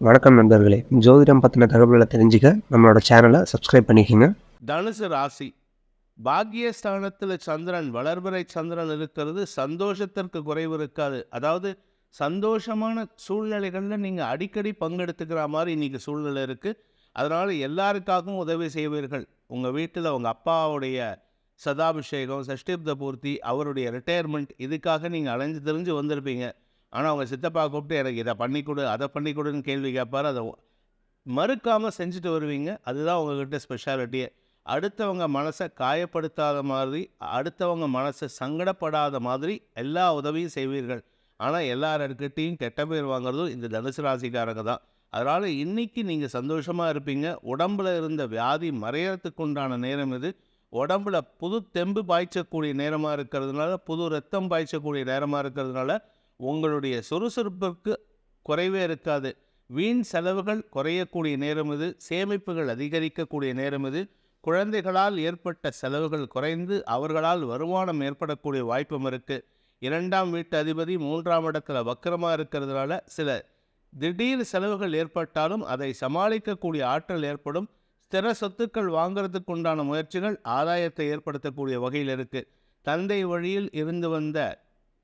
வணக்கம் நண்பர்களே. ஜோதிடம் பற்றின தகவல்களை தெரிஞ்சுக்க நம்மளோட சேனலை சப்ஸ்கிரைப் பண்ணிக்கோங்க. தனுசு ராசி. பாக்யஸ்தானத்தில் சந்திரன் வளர்பறை சந்திரன் இருக்கிறது. சந்தோஷத்திற்கு குறைவு இருக்காது. அதாவது சந்தோஷமான சூழ்நிலைகளில் நீங்கள் அடிக்கடி பங்கெடுத்துக்கிற மாதிரி இன்றைக்கி சூழ்நிலை இருக்குது அதனால் எல்லாருக்காகவும் உதவி செய்வீர்கள். உங்கள் வீட்டில் உங்கள் அப்பாவுடைய சதாபிஷேகம் சஷ்டிப்த பூர்த்தி அவருடைய ரிட்டையர்மெண்ட் இதுக்காக நீங்கள் அலைஞ்சு தெரிஞ்சு வந்திருப்பீங்க. ஆனால் அவங்க சித்தப்பா கூப்பிட்டு எனக்கு இதை பண்ணி கொடு அதை பண்ணி கொடுன்னு கேள்வி கேட்பார். அதை மறுக்காமல் செஞ்சுட்டு வருவீங்க. அதுதான் உங்ககிட்ட ஸ்பெஷாலிட்டியே அடுத்தவங்க மனசை காயப்படுத்தாத மாதிரி அடுத்தவங்க மனசை சங்கடப்படாத மாதிரி எல்லா உதவியும் செய்வீர்கள். ஆனால் எல்லாருக்கிட்டையும் கெட்ட பேர் வாங்குறதும் இந்த தனுசு ராசிக்காரங்க தான். அதனால் இன்றைக்கி நீங்கள் சந்தோஷமாக இருப்பீங்க. உடம்புல இருந்த வியாதி மறையறதுக்கு உண்டான நேரம் இது. உடம்புல புது தெம்பு பாய்ச்சக்கூடிய நேரமாக இருக்கிறதுனால புது ரத்தம் பாய்ச்சக்கூடிய நேரமாக இருக்கிறதுனால உங்களுடைய சுறுசுறுப்புக்கு குறைவே இருக்காது. வீண் செலவுகள் குறையக்கூடிய நேரம் இது சேமிப்புகள் அதிகரிக்கக்கூடிய நேரம் இது. குழந்தைகளால் ஏற்பட்ட செலவுகள் குறைந்து அவர்களால் வருமானம் ஏற்படக்கூடிய வாய்ப்பும் இருக்குது இரண்டாம் வீட்டு அதிபதி மூன்றாம் இடத்துல வக்கரமாக இருக்கிறதுனால சில திடீர் செலவுகள் ஏற்பட்டாலும் அதை சமாளிக்கக்கூடிய ஆற்றல் ஏற்படும். ஸ்திர சொத்துக்கள் வாங்குறதுக்கு உண்டான முயற்சிகள் ஆதாயத்தை ஏற்படுத்தக்கூடிய வகையில் இருக்குது தந்தை வழியில் இருந்து வந்த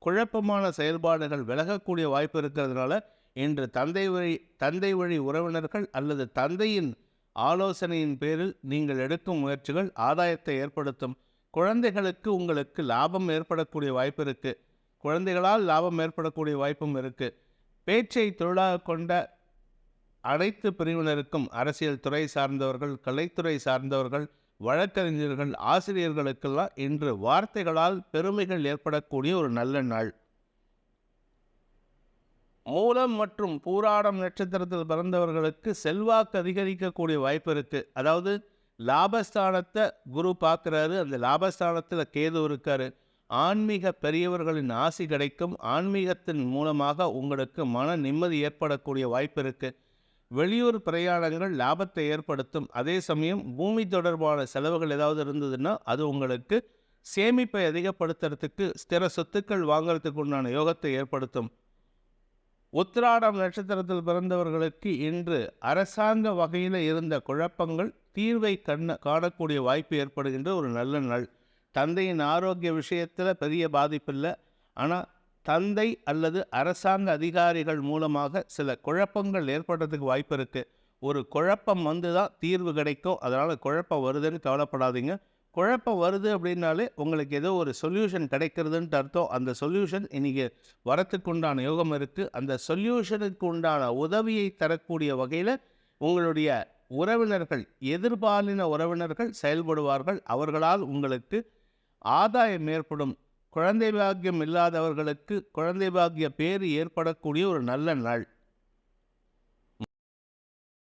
குழப்பமான செயல்பாடுகள் விலகக்கூடிய வாய்ப்பு இருக்கிறதுனால இன்று தந்தை வழி தந்தை வழி உறவினர்கள் அல்லது தந்தையின் ஆலோசனையின் பேரில் நீங்கள் எடுக்கும் முயற்சிகள் ஆதாயத்தை ஏற்படுத்தும். குழந்தைகளுக்கு உங்களுக்கு லாபம் ஏற்படக்கூடிய வாய்ப்பு இருக்குது குழந்தைகளால் லாபம் ஏற்படக்கூடிய வாய்ப்பும் இருக்குது பேச்சை தொழிலாக கொண்ட அனைத்து பிரிவினருக்கும் அரசியல் துறை சார்ந்தவர்கள் கலைத்துறை சார்ந்தவர்கள் வழக்கறிஞர்கள் ஆசிரியர்களுக்கெல்லாம் இன்று வார்த்தைகளால் பெருமைகள் ஏற்படக்கூடிய ஒரு நல்ல நாள். மூலம் மற்றும் பூராடம் நட்சத்திரத்தில் பிறந்தவர்களுக்கு செல்வாக்கு அதிகரிக்கக்கூடிய வாய்ப்பு இருக்குது அதாவது லாபஸ்தானத்தை குரு பார்க்குறாரு. அந்த லாபஸ்தானத்தில் கேது இருக்காரு. ஆன்மீக பெரியவர்களின் ஆசி கிடைக்கும். ஆன்மீகத்தின் மூலமாக உங்களுக்கு மன நிம்மதி ஏற்படக்கூடிய வாய்ப்பு இருக்குது வெளியூர் பிரயாணங்கள் லாபத்தை ஏற்படுத்தும். அதே சமயம் பூமி தொடர்பான செலவுகள் ஏதாவது இருந்ததுன்னா அது உங்களுக்கு சேமிப்பை அதிகப்படுத்துறதுக்கு ஸ்திர சொத்துக்கள் வாங்குறதுக்கு உண்டான யோகத்தை ஏற்படுத்தும். உத்திராடம் நட்சத்திரத்தில் பிறந்தவர்களுக்கு இன்று அரசாங்க வகையில் இருந்த குழப்பங்கள் தீர்வை கண்ண காணக்கூடிய வாய்ப்பு ஏற்படுகின்ற ஒரு நல்ல நாள். தந்தையின் ஆரோக்கிய விஷயத்தில் பெரிய பாதிப்பில்லை. ஆனால் தந்தை அல்லது அரசாங்க அதிகாரிகள் மூலமாக சில குழப்பங்கள் ஏற்படுறதுக்கு வாய்ப்பு இருக்குது ஒரு குழப்பம் வந்து தான் தீர்வு கிடைக்கும் அதனால் குழப்பம் வருதுன்னு கவலைப்படாதீங்க. குழப்பம் வருது அப்படின்னாலே உங்களுக்கு ஏதோ ஒரு சொல்யூஷன் கிடைக்கிறதுன்ட்டு அர்த்தம். அந்த சொல்யூஷன் இன்றைக்கி வரத்துக்கு உண்டான யோகம் இருக்குது அந்த சொல்யூஷனுக்கு உண்டான உதவியை தரக்கூடிய வகையில் உங்களுடைய உறவினர்கள் எதிர்பாலின உறவினர்கள் செயல்படுவார்கள். அவர்களால் உங்களுக்கு ஆதாயம் ஏற்படும். குழந்தை பாக்கியம் இல்லாதவர்களுக்கு குழந்தை பாக்கிய பேர் ஏற்படக்கூடிய ஒரு நல்ல நாள்.